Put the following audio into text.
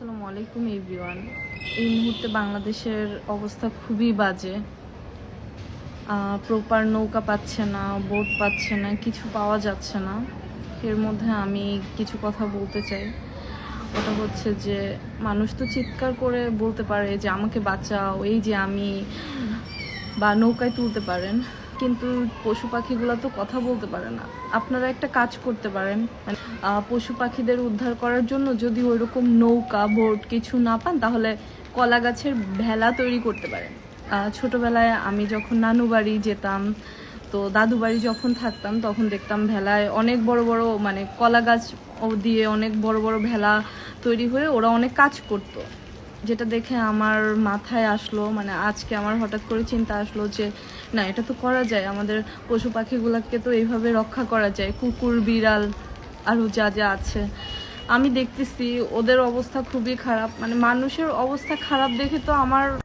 আসসালামু আলাইকুম, এভরিওয়ান। এই মুহূর্তে বাংলাদেশের অবস্থা খুবই বাজে। প্রপার নৌকা পাচ্ছে না, বোট পাচ্ছে না, কিছু পাওয়া যাচ্ছে না। এর মধ্যে আমি কিছু কথা বলতে চাই। ওটা হচ্ছে যে, মানুষ তো চিৎকার করে বলতে পারে যে, আমাকে বাঁচাও, এই যে আমি বা নৌকায় তুলতে পারেন। কিন্তু পশু পাখিগুলো তো কথা বলতে পারে না। আপনারা একটা কাজ করতে পারেন। মানে পশু পাখিদের উদ্ধার করার জন্য যদি ওইরকম নৌকা, বোট কিছু না পান, তাহলে কলা গাছের ভেলা তৈরি করতে পারেন। ছোটবেলায় আমি যখন নানু বাড়ি যেতাম, তো দাদু বাড়ি যখন থাকতাম, তখন দেখতাম ভেলায় অনেক বড় বড় মানে কলা গাছ দিয়ে অনেক বড় বড় ভেলা তৈরি হয়ে ওরা অনেক কাজ করতো। যেটা দেখে আমার মাথায় আসলো মানে আজকে আমার হঠাৎ করে চিন্তা আসলো যে, না, এটা তো করা যায়। আমাদের পশু পাখিগুলোকে তো এইভাবে রক্ষা করা যায়। কুকুর, বিড়াল, আরও যা যা আছে। আমি দেখতেছি, ওদের অবস্থা খুবই খারাপ। মানে মানুষের অবস্থা খারাপ দেখে তো আমার